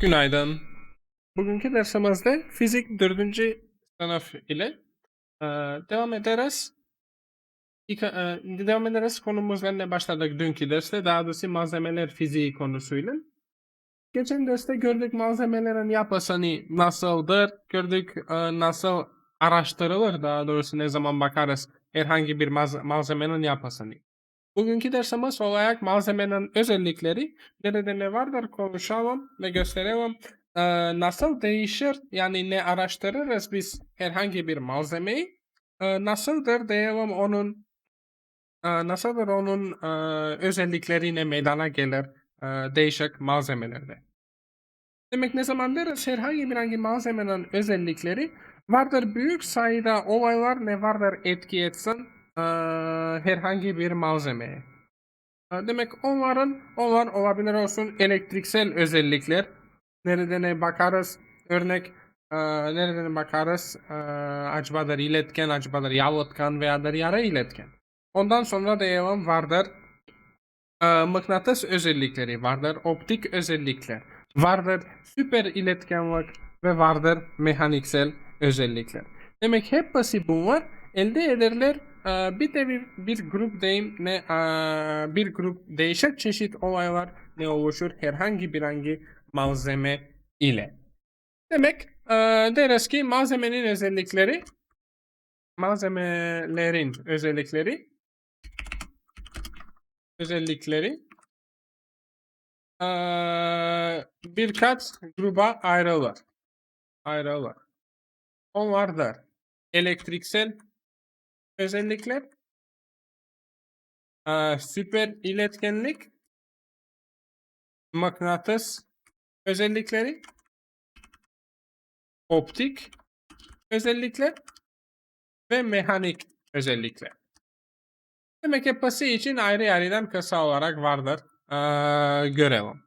Günaydın. Bugünkü dersimizde fizik 4. sınıf ile e, devam ederiz. İlk, e, devam ederiz konumuzla ne başladık dünkü derste daha doğrusu malzemeler fiziği konusuyla. Geçen derste gördük malzemelerin yapısını nasıldır, gördük e, nasıl araştırılır daha doğrusu ne zaman bakarız herhangi bir malzemenin yapısını. Bugünkü dersimiz olarak malzemenin özellikleri, nerede ne vardır konuşalım ve gösterelim. Ee, nasıl değişir, yani ne araştırırız biz herhangi bir malzemeyi, Ee, nasıldır diyelim onun, e, nasıldır onun e, özellikleri ne meydana gelir e, değişik malzemelerde. Demek ne zaman deriz herhangi bir hangi malzemenin özellikleri? Vardır büyük sayıda olaylar ne vardır? Etki etsin herhangi bir malzemeye. E, Demek onların onlar olabilir olsun elektriksel özellikler. Nereden ne bakarız? Örnek e, nereden bakarız? E, acbadır iletken, acbadır yalıtkan veya da yarı iletken. Ondan sonra diyelim vardır e, mıknatıs özellikleri, vardır optik özellikler, vardır süper iletkenlik ve vardır mekaniksel özellikler. Demek hepsi bunlar elde ederler bir de bir, bir grup deyim ne e, bir grup değişik çeşit olaylar ne oluşur herhangi bir hangi malzeme ile. Demek e, deriz ki malzemenin özellikleri malzemelerin özellikleri özellikleri birkaç gruba ayrılır. Ayrılır. Onlardır. Elektriksel özellikler, eee, süper iletkenlik, mıknatıs özellikleri, optik özellikler ve mekanik özellikler. Demek hepsi için ayrı ayrıdan kısa olarak vardır. Ee, görelim.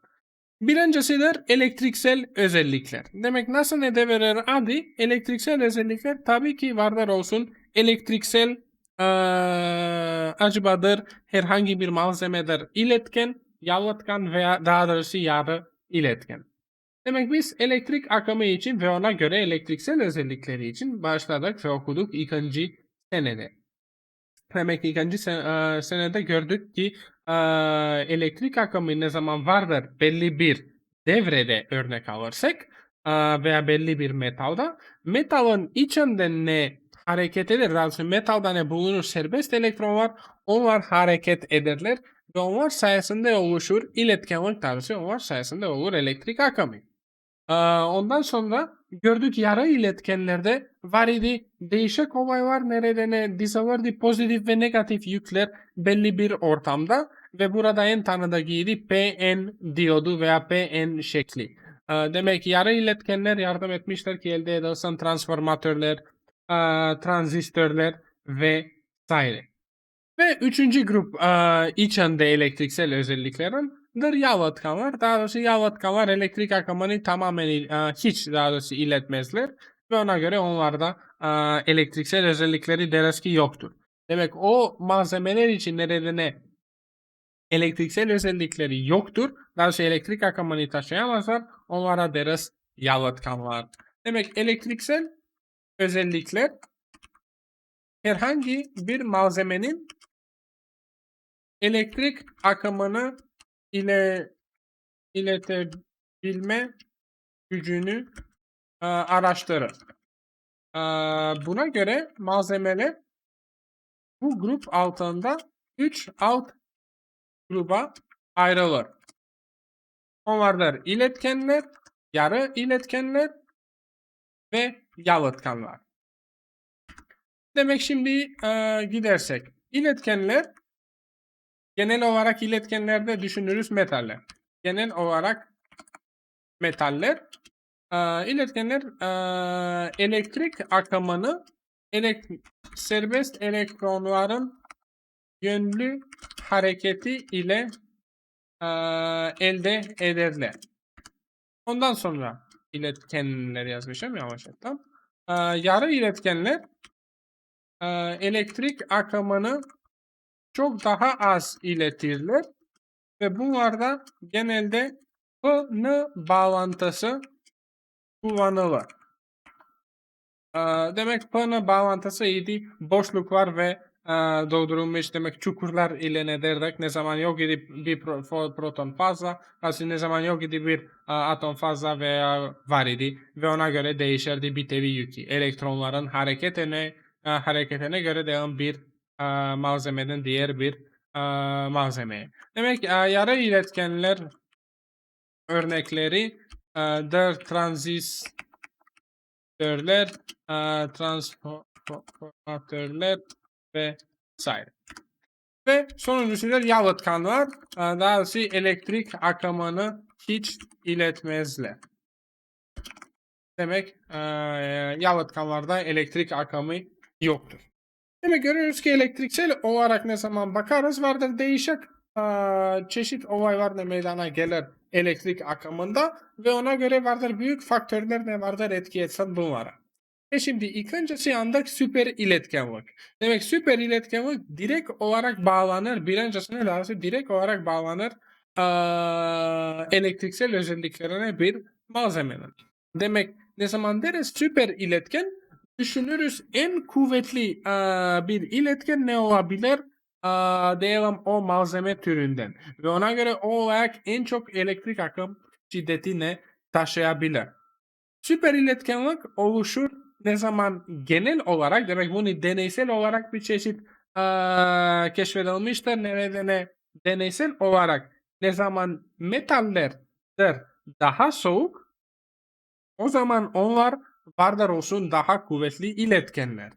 Birincisidir elektriksel özellikler. Demek nasıl ne de verir adı? Elektriksel özellikler tabii ki vardır olsun. Elektriksel ee, acıbadır, herhangi bir malzemedir iletken, yalıtkan veya daha doğrusu yarı iletken. Demek biz elektrik akımı için ve ona göre elektriksel özellikleri için başladık ve okuduk ikinci senede. Demek ki ikinci sen- eee, senede gördük ki eee, elektrik akımı ne zaman vardır belli bir devrede örnek alırsak eee, veya belli bir metalda metalın içinde ne hareket eder daha doğrusu metalda ne bulunur serbest elektronlar onlar hareket ederler ve onlar sayesinde oluşur iletkenlik doğrusu onlar sayesinde olur elektrik akımı. Ondan sonra gördük yarı iletkenlerde var idi değişik olaylar nerede ne dizilerdi pozitif ve negatif yükler belli bir ortamda ve burada en tanıdığıydı PN diyodu veya PN şekli. Eee, demek yarı iletkenler yardım etmişler ki elde edilsin transformatörler, eee, transistörler ve saire. Ve üçüncü grup eee içinde elektriksel özelliklerin dır yalıtkanlar. Daha doğrusu yalıtkanlar elektrik akımını tamamen eee, hiç daha doğrusu iletmezler. Ve ona göre onlarda eee, elektriksel özellikleri deriz ki yoktur. Demek o malzemeler için nedeni elektriksel özellikleri yoktur. Daha doğrusu elektrik akımını taşıyamazlar. Onlara deriz yalıtkanlar. Demek elektriksel özellikler herhangi bir malzemenin elektrik akımını ile iletebilme gücünü e, araştırır. E, buna göre malzemeler bu grup altında 3 alt gruba ayrılır. Onlardır iletkenler, yarı iletkenler ve yalıtkanlar. Demek şimdi e, gidersek iletkenler Genel olarak iletkenlerde düşünürüz metaller. Genel olarak metaller. Eee iletkenler eee, elektrik akımını elek serbest elektronların yönlü hareketi ile eee, elde ederler. Ondan sonra iletkenler yazmışım yavaşlattım. Eee yarı iletkenler eee, elektrik akımını çok daha az iletirler ve bunlarda genelde P-N bağlantısı kullanılır. Ee, demek P-N bağlantısı idi. Boşluk var ve e, doldurulmuş demek çukurlar ile ne derdik ne zaman yok idi bir proton fazla nasıl ne zaman yok idi bir atom fazla veya var idi ve ona göre değişirdi bir tevi yükü. Elektronların hareketine hareketine göre devam bir malzemeden diğer bir malzemeye. Demek yarı iletkenler örnekleri der transistörler, transformatörler ve vesaire. Ve sonuncusu da yalıtkanlar. E, Daha doğrusu elektrik akımını hiç iletmezler. Demek e, yalıtkanlarda elektrik akımı yoktur. Demek görüyoruz ki elektriksel olarak ne zaman bakarız vardır değişik çeşit olaylar ne meydana gelir elektrik akımında ve ona göre vardır büyük faktörler ne vardır etki etsen bunlara. E şimdi ilk öncesi andık süper iletkenlik. Demek süper iletkenlik direkt olarak bağlanır. Birincisine lazım direkt olarak bağlanır eee, elektriksel özelliklerine bir malzemenin. Demek ne zaman deriz süper iletken düşünürüz en kuvvetli eee, bir iletken ne olabilir? Eee, diyelim o malzeme türünden. Ve ona göre o olarak en çok elektrik akım şiddetini taşıyabilir. Süper iletkenlik oluşur ne zaman genel olarak demek bunu deneysel olarak bir çeşit eee keşfedilmiştir. Nedeni deneysel olarak ne zaman metallerdir daha soğuk o zaman onlar vardır olsun daha kuvvetli iletkenler.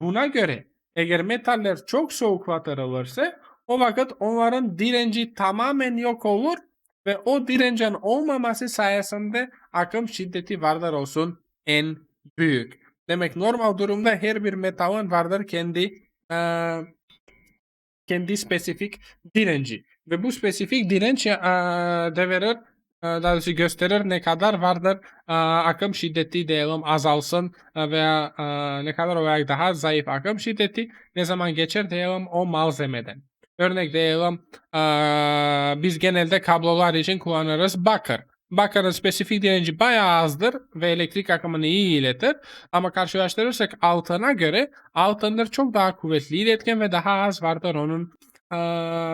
Buna göre eğer metaller çok soğuk batırılırsa o vakit onların direnci tamamen yok olur ve o direncin olmaması sayesinde akım şiddeti vardır olsun en büyük. Demek normal durumda her bir metalın vardır kendi eee, kendi spesifik direnci ve bu spesifik direnç eee, de verir eee, daha doğrusu gösterir ne kadar vardır akım şiddeti diyelim azalsın veya ne kadar olarak daha zayıf akım şiddeti ne zaman geçer diyelim o malzemeden. Örnek diyelim biz genelde kablolar için kullanırız bakır. Bakırın spesifik direnci bayağı azdır ve elektrik akımını iyi iletir. Ama karşılaştırırsak altına göre altındır çok daha kuvvetli iletken ve daha az vardır onun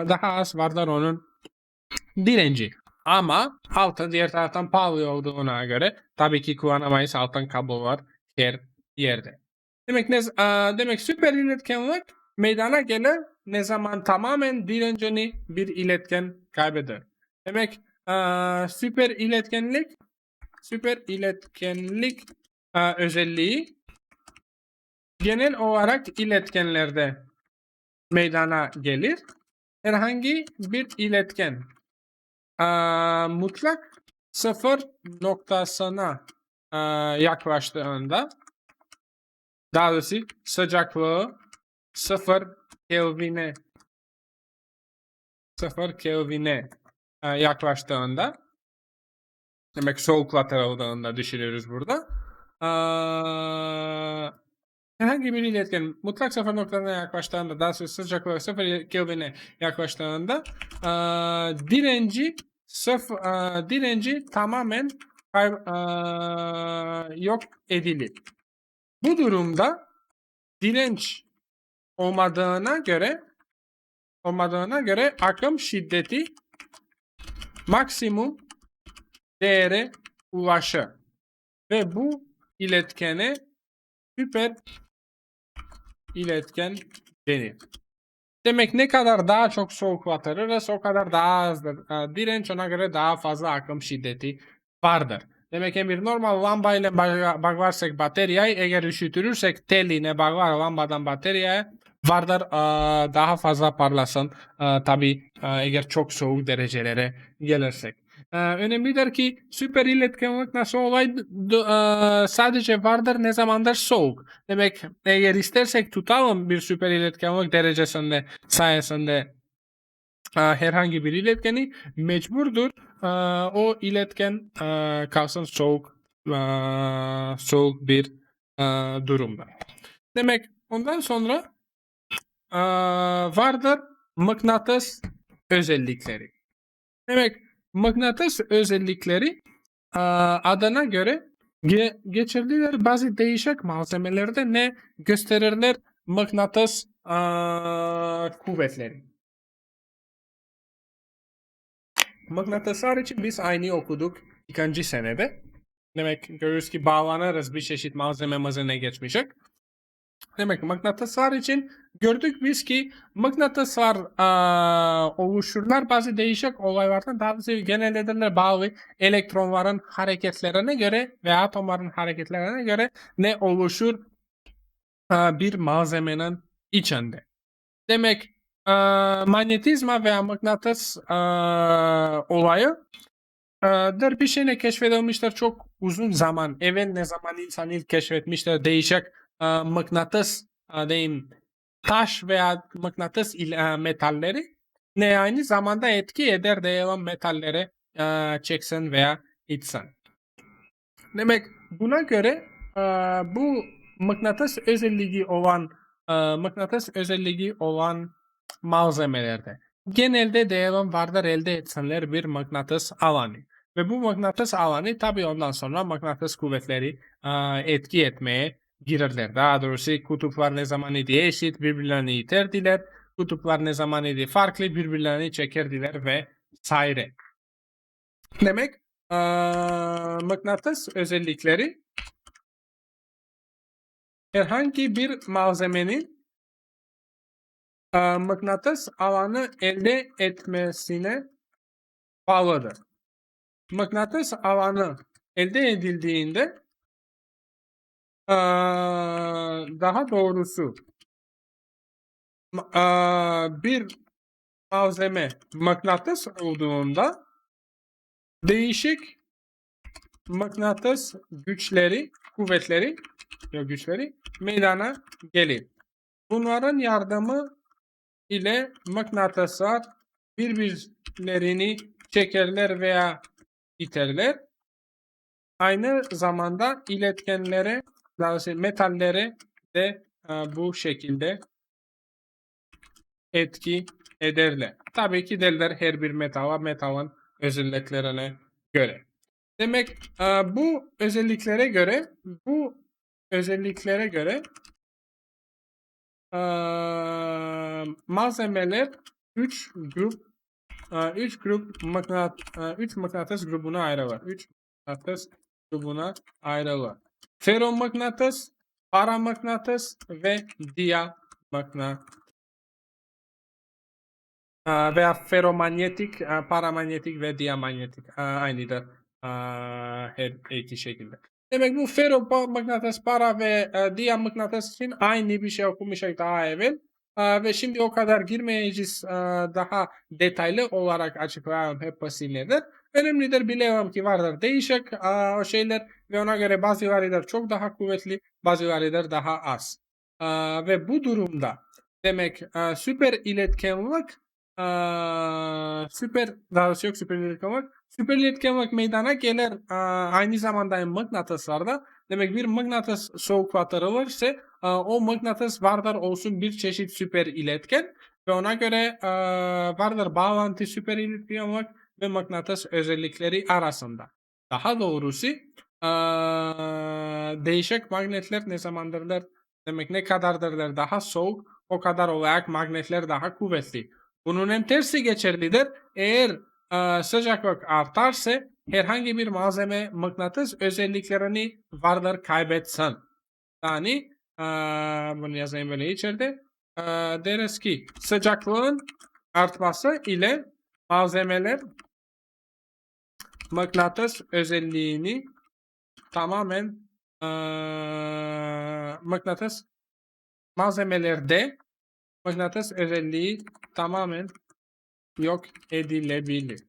daha az vardır onun direnci. Ama altın diğer taraftan pahalı olduğuna göre tabii ki kullanamayız altın kablolar her yerde. Demek ne demek süper iletkenlik meydana gelir ne zaman tamamen direncini bir iletken kaybeder. Demek eee, süper iletkenlik süper iletkenlik eee, özelliği genel olarak iletkenlerde meydana gelir. Herhangi bir iletken eee, mutlak sıfır noktasına eee, yaklaştığında daha doğrusu sıcaklığı sıfır Kelvin'e sıfır Kelvin'e yaklaştığında demek soğuklatıldığında düşünüyoruz burada. Eee, herhangi bir iletken mutlak sıfır noktasına yaklaştığında daha sonra sıcaklığı sıfır Kelvin'e yaklaştığında eee, direnci sıfır eee, direnci tamamen kay- eee, yok edilir. Bu durumda direnç olmadığına göre olmadığına göre akım şiddeti maksimum değere ulaşır. Ve bu iletkene süper iletken denir. Demek ne kadar daha çok soğuk batırırız o kadar daha. Ee, Direnç ona göre daha fazla akım şiddeti vardır. Demek bir normal lambayla ba- bağlarsak bataryayı eğer üşütürürsek teline bağlar lambadan bataryaya vardır ee, daha fazla parlasın. Tabi eğer çok soğuk derecelere gelirsek. Ee, önemlidir ki süper iletkenlik nasıl olay ee, sadece vardır ne zamandır soğuk. Demek eğer istersek tutalım bir süper iletkenlik derecesinde sayesinde e, herhangi bir iletkeni mecburdur e, o iletken e, kalsın soğuk e, soğuk bir e, durumda. Demek ondan sonra e, vardır mıknatıs özellikleri. Demek mıknatıs özellikleri aa, adına göre ge- geçirdiler bazı değişik malzemelerde ne gösterirler mıknatıs aa, kuvvetleri. Mıknatıslar için biz aynı okuduk ikinci senede. Demek görüyoruz ki bağlanırız bir çeşit malzememizine geçmişik. Demek ki mıknatıslar için gördük biz ki mıknatıslar aa, oluşurlar bazı değişik olaylardan daha doğrusu genelde bağlı elektronların hareketlerine göre ve atomların hareketlerine göre ne oluşur aa, bir malzemenin içinde. Demek aa, manyetizma veya mıknatıs aa, olayı dır bir şeyle keşfedilmiştir çok uzun zaman. Evvel ne zaman insan ilk keşfetmiştir değişik mıknatıs diyeyim taş veya mıknatıs metalleri ne aynı zamanda etki eder diyelim metallere çeksin veya itsin. Demek buna göre bu mıknatıs özelliği olan mıknatıs özelliği olan malzemelerde genelde diyelim vardır elde etsinler bir mıknatıs alanı. Ve bu mıknatıs alanı tabi ondan sonra mıknatıs kuvvetleri etki etmeye girerler. Daha doğrusu kutuplar ne zaman idi eşit birbirlerini iterdiler. Kutuplar ne zaman idi farklı birbirlerini çekerdiler ve saire. Demek aa, mıknatıs özellikleri herhangi bir malzemenin mıknatıs alanı elde etmesine bağlıdır. Mıknatıs alanı elde edildiğinde aa, daha doğrusu aa, bir malzeme mıknatıs olduğunda değişik mıknatıs güçleri, kuvvetleri, yok güçleri meydana gelir. Bunların yardımı ile mıknatıslar birbirlerini çekerler veya iterler. Aynı zamanda iletkenlere, metallere de e, bu şekilde etki ederler. Tabii ki derler her bir metala metalın özelliklerine göre. Demek e, bu özelliklere göre bu özelliklere göre e, malzemeler 3 grup 3 grup mıknat 3 mıknatıs grubuna ayrılır. 3 mıknatıs grubuna ayrılır. Ferromıknatıs, paramıknatıs ve diyamıknatıs. Aa, veya ferromanyetik, aa, paramanyetik ve diyamanyetik aa, aynıdır her iki şekilde. Demek bu ferromıknatıs, para ve e, diyamıknatıs için aynı bir şey okumuştuk daha evvel. Ve şimdi o kadar girmeyeceğiz. daha detaylı olarak açıklayalım hep nedir. Önemlidir biliyorum ki vardır değişik o şeyler ve ona göre bazılarıdır çok daha kuvvetli, bazılarıdır daha az. Aa, ve bu durumda demek aa, süper iletkenlik aa, süper daha doğrusu yok süper iletkenlik süper iletkenlik meydana gelir aa, aynı zamanda mıknatıslarda demek bir mıknatıs soğuklatılırsa aa, o mıknatıs vardır olsun bir çeşit süper iletken ve ona göre aa, vardır bağlantı süper iletkenlik ve mıknatıs özellikleri arasında. Daha doğrusu değişik magnetler ne zamandırlar demek ne kadardırlar daha soğuk o kadar olarak magnetler daha kuvvetli. Bunun hem tersi geçerlidir. Eğer aa, sıcaklık artarsa herhangi bir malzeme mıknatıs özelliklerini vardır kaybetsin. Yani aa, bunu yazayım böyle içeride. Aa, deriz ki sıcaklığın artması ile malzemeler mıknatıs özelliğini tamamen eee mıknatıs malzemelerde mıknatıs özelliği tamamen yok edilebilir.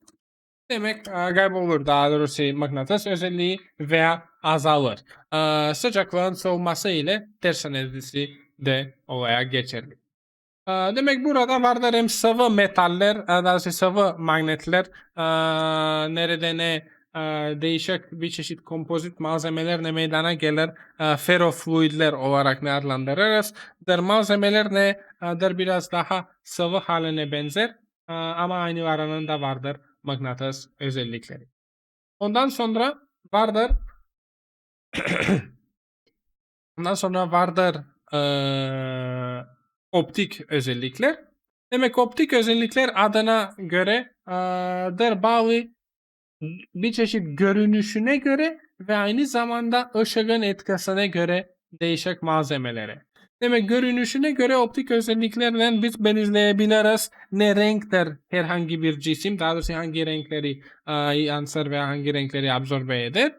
Demek eee, kaybolur daha doğrusu mıknatıs özelliği veya azalır. Eee, sıcaklığın soğuması ile ters enerjisi de olaya geçerli. Demek burada vardır hem sıvı metaller, daha sıvı magnetler, nerede ne değişik bir çeşit kompozit malzemeler ne meydana gelir, eee, ferrofluidler olarak ne adlandırırız. Der malzemeler ne, eee, der biraz daha sıvı haline benzer eee, ama aynı varanında vardır mıknatıs özellikleri. Ondan sonra vardır Ondan sonra vardır eee, optik özellikler. Demek optik özellikler adına göre eee, der bağlı bir çeşit görünüşüne göre ve aynı zamanda ışığın etkisine göre değişik malzemelere. Demek görünüşüne göre optik özelliklerle biz belirleyebiliriz ne renktir herhangi bir cisim, daha doğrusu hangi renkleri eee, yansır veya hangi renkleri absorbe eder.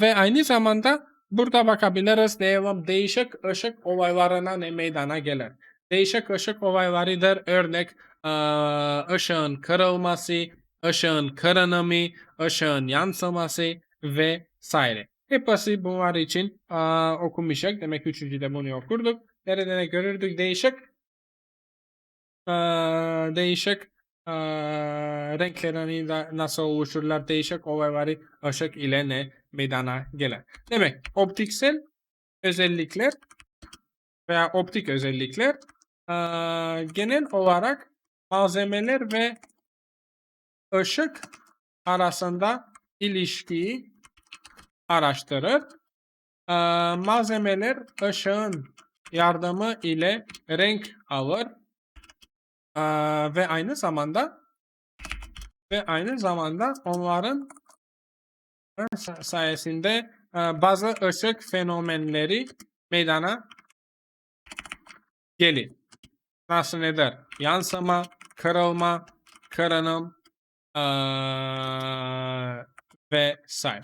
Ve aynı zamanda burada bakabiliriz diyelim değişik ışık olaylarına ne meydana gelir. Değişik ışık olaylarıdır örnek eee, ışığın kırılması, ışığın kırınımı, ışığın yansıması vesaire. Hepsi bunlar için aa, okunmayacak. Demek üçüncüde bunu okurduk. Nerede ne görürdük? Değişik aa, değişik aa, renklerini nasıl oluştururlar? Değişik olayları ışık ile ne meydana gelir. Demek optiksel özellikler veya optik özellikler aa, genel olarak malzemeler ve ışık arasında ilişkiyi araştırır. Ee, malzemeler ışığın yardımı ile renk alır Ee, ve aynı zamanda ve aynı zamanda onların sa- sayesinde bazı ışık fenomenleri meydana gelir. Nasıl nedir? Yansıma, kırılma, kırınım eee vesaire.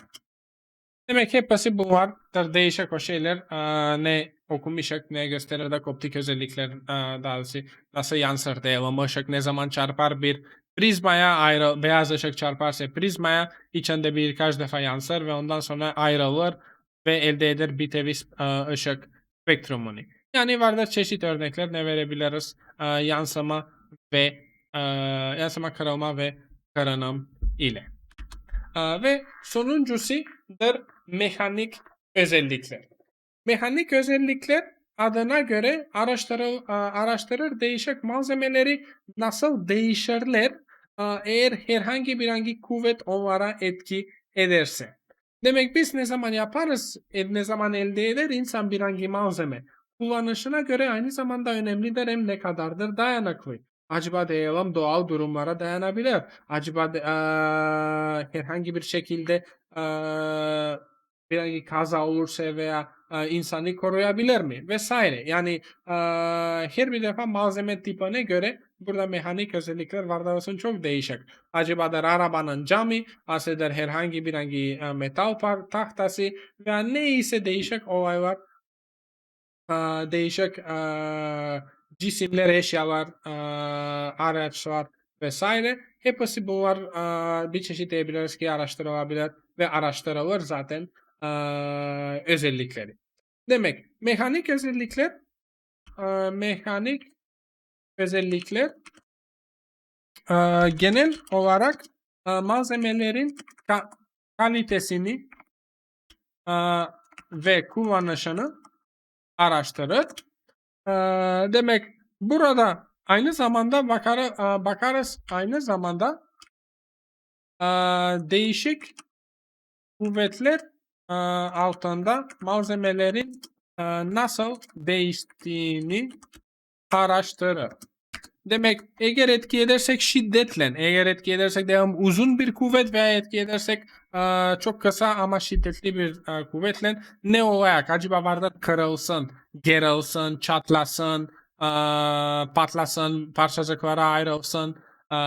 Demek ki hepsi bu vardır. Değişik o şeyler eee, ne okunmayacak ne gösterirdik optik özellikler eee, daha doğrusu nasıl yansır diyelim. Işık ne zaman çarpar bir prizmaya ayrı beyaz ışık çarparsa prizmaya içinde birkaç defa yansır ve ondan sonra ayrılır ve elde eder bir tevis eee, ışık spektrumunu. Yani vardır çeşit örnekler ne verebiliriz eee, yansıma ve eee, yansıma kırılma ve kırınım ile. Ve sonuncusudur mekanik özellikler. Mekanik özellikler adına göre araştırır, araştırır değişik malzemeleri nasıl değişirler eğer herhangi bir hangi kuvvet onlara etki ederse. Demek biz ne zaman yaparız, e, ne zaman elde eder insan bir hangi malzeme. Kullanışına göre aynı zamanda önemlidir hem ne kadardır dayanıklı. Acaba diyelim doğal durumlara dayanabilir. Acaba de- eee, herhangi bir şekilde eee bir kaza olursa veya eee, insanı koruyabilir mi? Vesaire. Yani eee, her bir defa malzeme tipine göre burada mekanik özellikler vardır çok değişik. Acaba der arabanın camı, aslında herhangi bir hangi eee, metal par- tahtası veya neyse değişik olaylar eee, değişik eee, cisimler, eşyalar, eee, araçlar vesaire. Hepsi bunlar eee, bir çeşit diyebiliriz ki araştırılabilir ve araştırılır zaten özellikleri. Demek mekanik özellikler mekanik özellikler genel olarak malzemelerin ka- kalitesini ve kullanışını araştırır. Demek burada aynı zamanda bakar, eee, bakarız aynı zamanda değişik kuvvetler altında malzemelerin nasıl değiştiğini araştırır. Demek eğer etki edersek şiddetle, eğer etki edersek diyelim uzun bir kuvvet veya etki edersek eee, çok kısa ama şiddetli bir eee, kuvvetle ne olarak acaba vardır kırılsın, gerilsin, çatlasın, eee, patlasın, parçacıklara ayrılsın eee,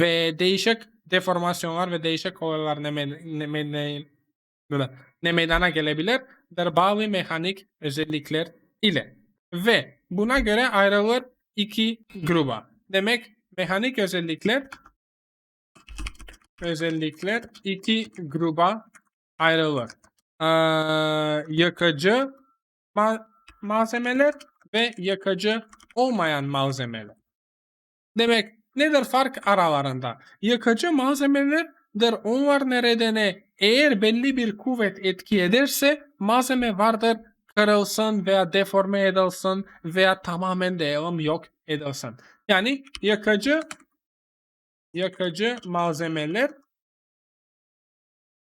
ve değişik deformasyonlar ve değişik olaylar ne, me- ne, me- ne, ne meydana gelebilir bağlı mekanik özellikler ile. Ve buna göre ayrılır iki gruba. Demek mekanik özellikler özellikler iki gruba ayrılır. Eee, yakıcı ma- malzemeler ve yakıcı olmayan malzemeler. Demek nedir fark aralarında? Yakıcı malzemelerdir onlar nedeni eğer belli bir kuvvet etki ederse malzeme vardır kırılsın veya deforme edilsin veya tamamen diyelim yok edilsin. Yani yakıcı yakıcı malzemeler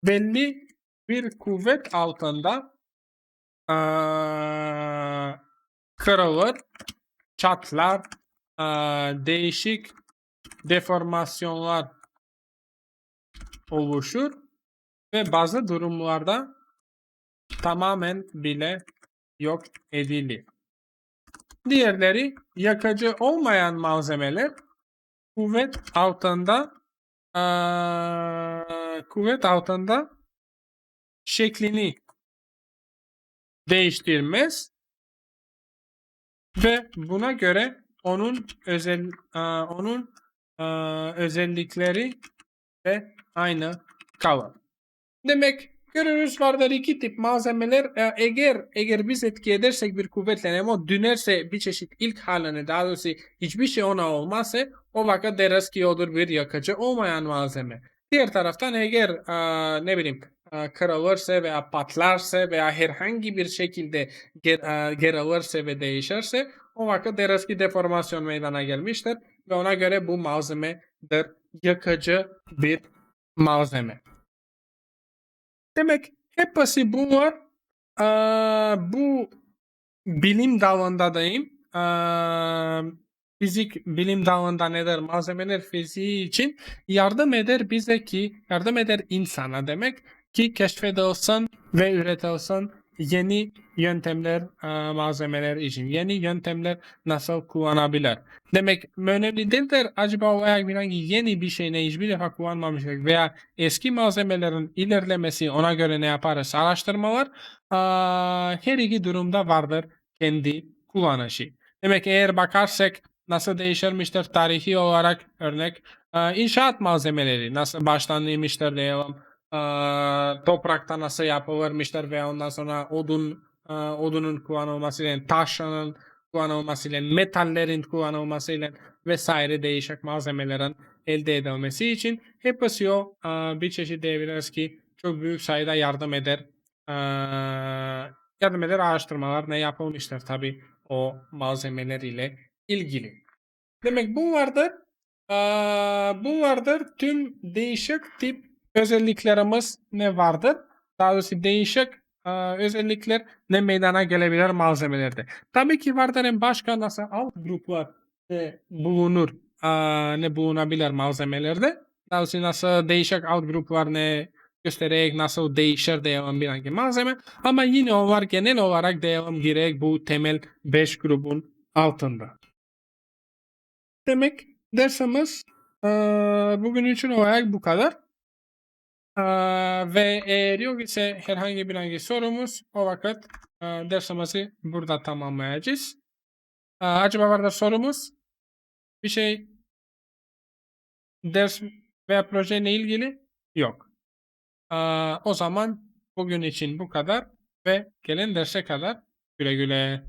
belli bir kuvvet altında eee, kırılır, çatlar, eee, değişik deformasyonlar oluşur ve bazı durumlarda tamamen bile yok edilir. Diğerleri yakıcı olmayan malzemeler kuvvet altında eee, kuvvet altında şeklini değiştirmez ve buna göre onun özel eee, onun eee, özellikleri de aynı kalır. Demek görürüz vardır iki tip malzemeler. E, Eğer eğer biz etki edersek bir kuvvetle Nemo dönerse bir çeşit ilk haline daha doğrusu hiçbir şey ona olmazsa o vakit deriz ki odur bir yakıcı olmayan malzeme. Diğer taraftan eğer e, ne bileyim e, kırılırsa veya patlarsa veya herhangi bir şekilde ger, e, gerilirse ve değişirse o vakit deriz ki deformasyon meydana gelmiştir ve ona göre bu malzemedir yakıcı bir malzeme. Demek hepsi bunlar eee, bu bilim dalında diyeyim. eee, fizik bilim dalında nedir? Malzemeler fiziği için yardım eder bize ki yardım eder insana demek ki keşfedilsin ve üretilsin yeni yöntemler eee, malzemeler için. Yeni yöntemler nasıl kullanabilir? Demek önemli değildir acaba o ayak herhangi yeni bir şey ne hiçbir defa kullanmamıştık veya eski malzemelerin ilerlemesi ona göre ne yaparız araştırmalar eee, her iki durumda vardır kendi kullanışı. Demek eğer bakarsak nasıl değişirmiştir tarihi olarak örnek eee, inşaat malzemeleri nasıl başlanmıştır diyelim eee, toprakta nasıl yapılırmıştır ve ondan sonra odun eee, odunun kullanılmasıyla taşın kullanılmasıyla metallerin kullanılmasıyla vesaire değişik malzemelerin elde edilmesi için hepsi o eee, bir çeşit diyebiliriz ki çok büyük sayıda yardım eder eee, yardım eder araştırmalar ne yapılmıştır tabi o malzemeler ile ilgili. Demek bu vardır. Eee, bu vardır. Tüm değişik tip özelliklerimiz ne vardır? Daha doğrusu değişik eee, özellikler ne meydana gelebilir malzemelerde. Tabii ki vardır en başka nasıl alt gruplar e, bulunur eee, ne bulunabilir malzemelerde. Daha doğrusu nasıl değişik alt gruplar ne göstererek nasıl değişir diyelim bir hangi malzeme. Ama yine onlar genel olarak diyelim gerek bu temel 5 grubun altında. Demek dersimiz eee, bugün için olarak bu kadar. Ve eğer yok ise herhangi bir hangi sorumuz o vakit eee, dersimizi burada tamamlayacağız. Acaba var da sorumuz? Bir şey ders veya projeyle ilgili? Yok. O zaman bugün için bu kadar ve gelen derse kadar güle güle.